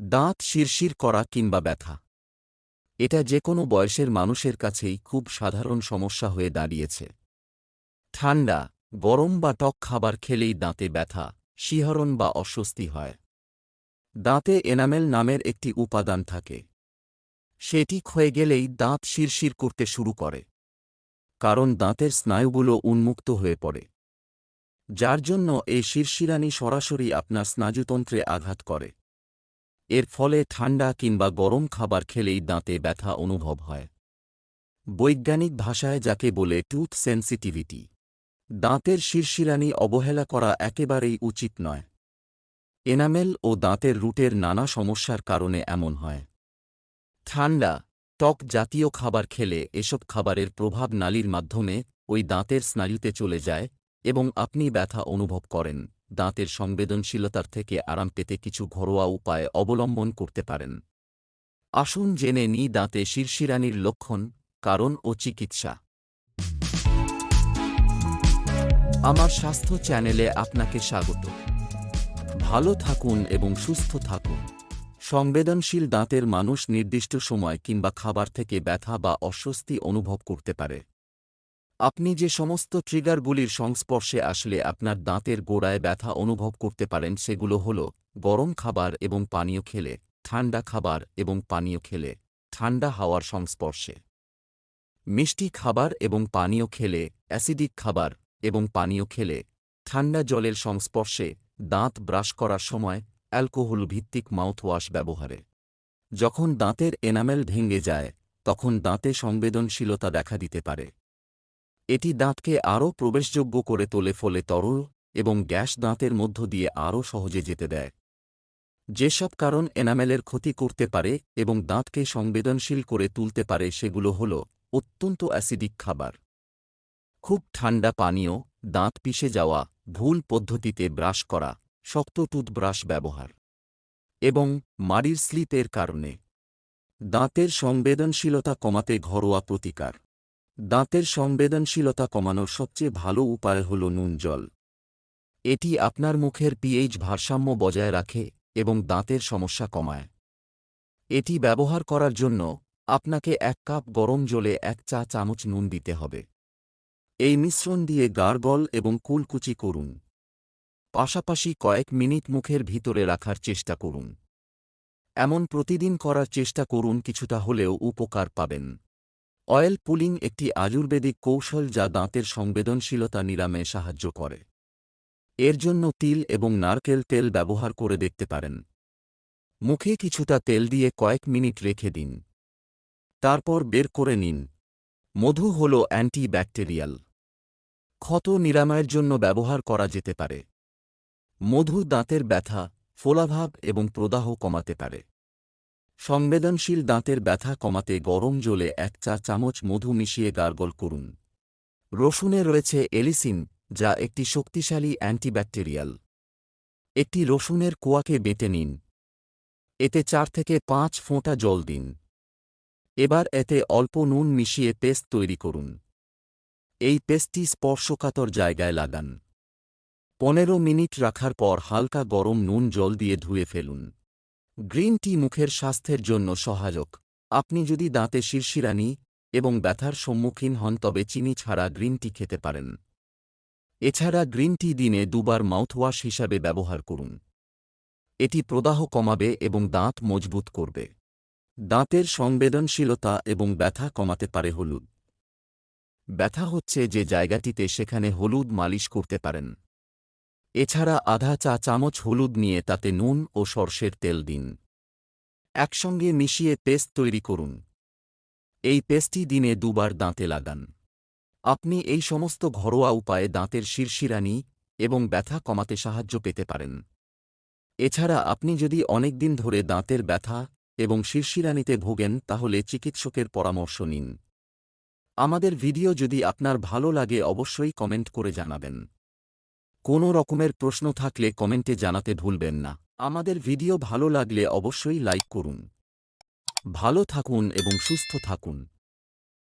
দাঁত শিরশির করা কিংবা ব্যথা। এটা যে কোনো বয়সের মানুষের কাছেই খুব সাধারণ সমস্যা হয়ে দাঁড়িয়েছে। ঠান্ডা, গরম বা টক খাবার খেলেই দাঁতে ব্যথা, শিহরণ বা অস্বস্তি হয়। দাঁতে এনামেল নামের একটি উপাদান থাকে। সেটি ক্ষয়ে গেলেই দাঁত শিরশির করতে শুরু করে। কারণ দাঁতের স্নায়ুগুলো উন্মুক্ত হয়ে পড়ে। যার জন্য এই শিরশিরানি সরাসরি আপনার স্নায়ুতন্ত্রে আঘাত করে। এর ফলে ঠান্ডা কিংবা গরম খাবার খেলেই দাঁতে ব্যথা অনুভব হয়। বৈজ্ঞানিক ভাষায় যাকে বলে টুথ সেন্সিটিভিটি দাঁতের শিরশিরানি অবহেলা করা একেবারেই উচিত নয়। এনামেল ও দাঁতের রুটের নানা সমস্যার কারণে এমন হয়। ঠান্ডা টক জাতীয় খাবার খেলে এসব খাবারের প্রভাব নালীর মাধ্যমে ওই দাঁতের স্নায়ুতে চলে যায় এবং আপনি ব্যথা অনুভব করেন। দাঁতের সংবেদনশীলতার থেকে আরাম পেতে কিছু ঘরোয়া উপায় অবলম্বন করতে পারেন। আসুন জেনে নি দাঁতে শিরশিরানির লক্ষণ, কারণ ও চিকিৎসা। আমার স্বাস্থ্য চ্যানেলে আপনাকে স্বাগত। ভালো থাকুন এবং সুস্থ থাকুন। সংবেদনশীল দাঁতের মানুষ নির্দিষ্ট সময় কিংবা খাবার থেকে ব্যথা বা অস্বস্তি অনুভব করতে পারে। আপনি যে সমস্ত ট্রিগারগুলির সংস্পর্শে আসলে আপনার দাঁতের গোড়ায় ব্যথা অনুভব করতে পারেন সেগুলো হল গরম খাবার এবং পানীয় খেলে, ঠান্ডা খাবার এবং পানীয় খেলে, ঠান্ডা হাওয়ার সংস্পর্শে। মিষ্টি খাবার এবং পানীয় খেলে, অ্যাসিডিক খাবার এবং পানীয় খেলে, ঠান্ডা জলের সংস্পর্শে দাঁত ব্রাশ করার সময় অ্যালকোহল ভিত্তিক মাউথওয়াশ ব্যবহারে। যখন দাঁতের এনামেল ভেঙে যায়, তখন দাঁতে সংবেদনশীলতা দেখা দিতে পারে। এটি দাঁতকে আরও প্রবেশযোগ্য করে তোলে ফলে তরল এবং গ্যাস দাঁতের মধ্য দিয়ে আরও সহজে যেতে দেয়। যেসব কারণ এনামেলের ক্ষতি করতে পারে এবং দাঁতকে সংবেদনশীল করে তুলতে পারে সেগুলো হল অত্যন্ত অ্যাসিডিক খাবার। খুব ঠান্ডা পানীয়, দাঁত পিষে যাওয়া, ভুল পদ্ধতিতে ব্রাশ করা, শক্ত টুথব্রাশ ব্যবহার এবং মাড়ির স্লিপের কারণে। দাঁতের সংবেদনশীলতা কমাতে ঘরোয়া প্রতিকার। দাঁতের সংবেদনশীলতা কমানোর সবচেয়ে ভালো উপায় হল নুন জল। এটি আপনার মুখের পিএইচ ভারসাম্য বজায় রাখে এবং দাঁতের সমস্যা কমায়। এটি ব্যবহার করার জন্য আপনাকে এক কাপ গরম জলে এক চা চামচ নুন দিতে হবে। এই মিশ্রণ দিয়ে গার্গল এবং কুলকুচি করুন। পাশাপাশি কয়েক মিনিট মুখের ভিতরে রাখার চেষ্টা করুন। এমন প্রতিদিন করার চেষ্টা করুন কিছুটা হলেও উপকার পাবেন। অয়েল পুলিং একটি আয়ুর্বেদিক কৌশল যা দাঁতের সংবেদনশীলতা নিরামে সাহায্য করে। এর জন্য তিল এবং নারকেল তেল ব্যবহার করে দেখতে পারেন। মুখে কিছুটা তেল দিয়ে কয়েক মিনিট রেখে দিন। তারপর বের করে নিন। মধু হল অ্যান্টি অ্যান্টিব্যাকটেরিয়াল। ক্ষত নিরাময়ের জন্য ব্যবহার করা যেতে পারে। মধু দাঁতের ব্যথা, ফোলাভাব এবং প্রদাহ কমাতে পারে। সংবেদনশীল দাঁতের ব্যথা কমাতে গরম জলে এক চা চামচ মধু মিশিয়ে গার্গল করুন। রসুনে রয়েছে এলিসিন, যা একটি শক্তিশালী অ্যান্টিব্যাকটেরিয়াল। একটি রসুনের কোয়াকে বেটে নিন। এতে চার থেকে পাঁচ ফোঁটা জল দিন। এবার এতে অল্প নুন মিশিয়ে পেস্ট তৈরি করুন। এই পেস্টটি স্পর্শকাতর জায়গায় লাগান। পনেরো মিনিট রাখার পর হালকা গরম নুন জল দিয়ে ধুয়ে ফেলুন। গ্রিন টি মুখের স্বাস্থ্যের জন্য সহায়ক। আপনি যদি দাঁতে শিরশিরানি এবং ব্যথার সম্মুখীন হন, তবে চিনি ছাড়া গ্রিন টি খেতে পারেন। এছাড়া গ্রিন টি দিনে দুবার মাউথওয়াশ হিসাবে ব্যবহার করুন। এটি প্রদাহ কমাবে এবং দাঁত মজবুত করবে। দাঁতের সংবেদনশীলতা এবং ব্যথা কমাতে পারে হলুদ। ব্যথা হচ্ছে যে জায়গাটিতে সেখানে হলুদ মালিশ করতে পারেন। এছাড়া আধা চা চামচ হলুদ নিয়ে তাতে নুন ও সর্ষের তেল দিন। একসঙ্গে মিশিয়ে পেস্ট তৈরি করুন। এই পেস্টটি দিনে দুবার দাঁতে লাগান। আপনি এই সমস্ত ঘরোয়া উপায়ে দাঁতের শিরশিরানি এবং ব্যথা কমাতে সাহায্য পেতে পারেন। এছাড়া আপনি যদি অনেক দিন ধরে দাঁতের ব্যথা এবং শিরশিরানিতে ভোগেন, তাহলে চিকিৎসকের পরামর্শ নিন। আমাদের ভিডিও যদি আপনার ভালো লাগে, অবশ্যই কমেন্ট করে জানাবেন। কোনো রকমের প্রশ্ন থাকলে কমেন্টে জানাতে ভুলবেন না। আমাদের ভিডিও ভালো লাগলে অবশ্যই লাইক করুন। ভালো থাকুন এবং সুস্থ থাকুন।